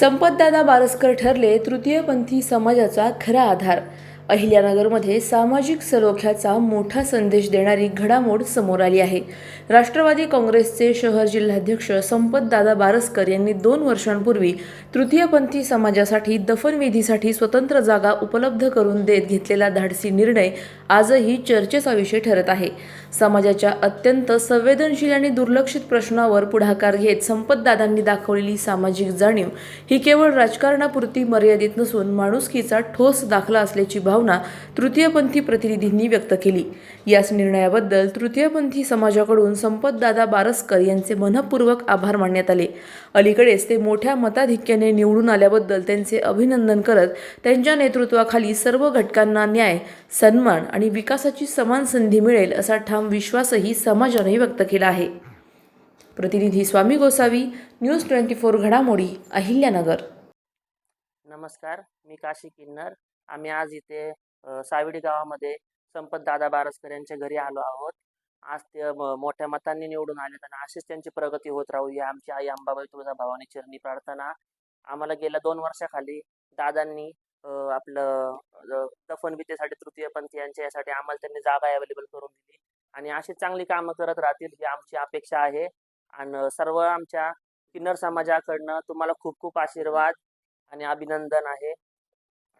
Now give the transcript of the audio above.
संपतदादा बारसकर ठरले तृतीयपंथी समाजाचा खरा आधार. अहिल्यानगरमध्ये सामाजिक सलोख्याचा मोठा संदेश देणारी घडामोड समोर आली आहे. राष्ट्रवादी काँग्रेसचे शहर जिल्हाध्यक्ष संपतदादा बारसकर यांनी दोन वर्षांपूर्वी तृतीयपंथी समाजासाठी दफनविधीसाठी स्वतंत्र जागा उपलब्ध करून देत घेतलेला धाडसी निर्णय आजही चर्चेचा विषय ठरत आहे. समाजाच्या अत्यंत संवेदनशील आणि दुर्लक्षित प्रश्नावर पुढाकार घेत संपतदादांनी दाखवलेली सामाजिक जाणीव ही केवळ राजकारणापुरती मर्यादित नसून माणुसकीचा ठोस दाखला असल्याची भावना तृतीयपंथी प्रतिनिधींनी व्यक्त केली. याच निर्णयाबद्दल तृतीयपंथी समाजाकडून संपतदादा बारसकर यांचे मनपूर्वक आभार मानण्यात आले. अलीकडेच ते मोठ्या मताधिक्याने निवडून आल्याबद्दल त्यांचे अभिनंदन करत त्यांच्या नेतृत्वाखाली सर्व घटकांना न्याय सन्मान आणि विकासाची समान संधी मिळेल असा ठाम विश्वासही समाजाने व्यक्त केला आहे. प्रतिनिधी Swami Gosavi news twenty four घडामोडी अहिल्यानगर. नमस्कार मी काशी किन्नर. आम्ही आज इथे सावडी गावामध्ये संपत दादा बारसकर यांच्या घरी आलो आहोत. आज ते मोठ्या मतांनी निवडून आले आणि अशीच त्यांची प्रगती होत राहू ही आमची आई अंबाबाई तुळजा भावानी चरणी प्रार्थना. आम्हाला गेल्या दोन वर्षाखाली दादांनी आपलं अ, दफनविधीसाठी तृतीयपंथी यांच्या यासाठी आम्हाला त्यांनी जागा अवेलेबल करून दिली आणि अशी चांगली कामं करत राहतील ही आमची अपेक्षा आहे. आणि सर्व आमच्या किन्नर समाजाकडनं तुम्हाला खूप खूप आशीर्वाद आणि अभिनंदन आहे.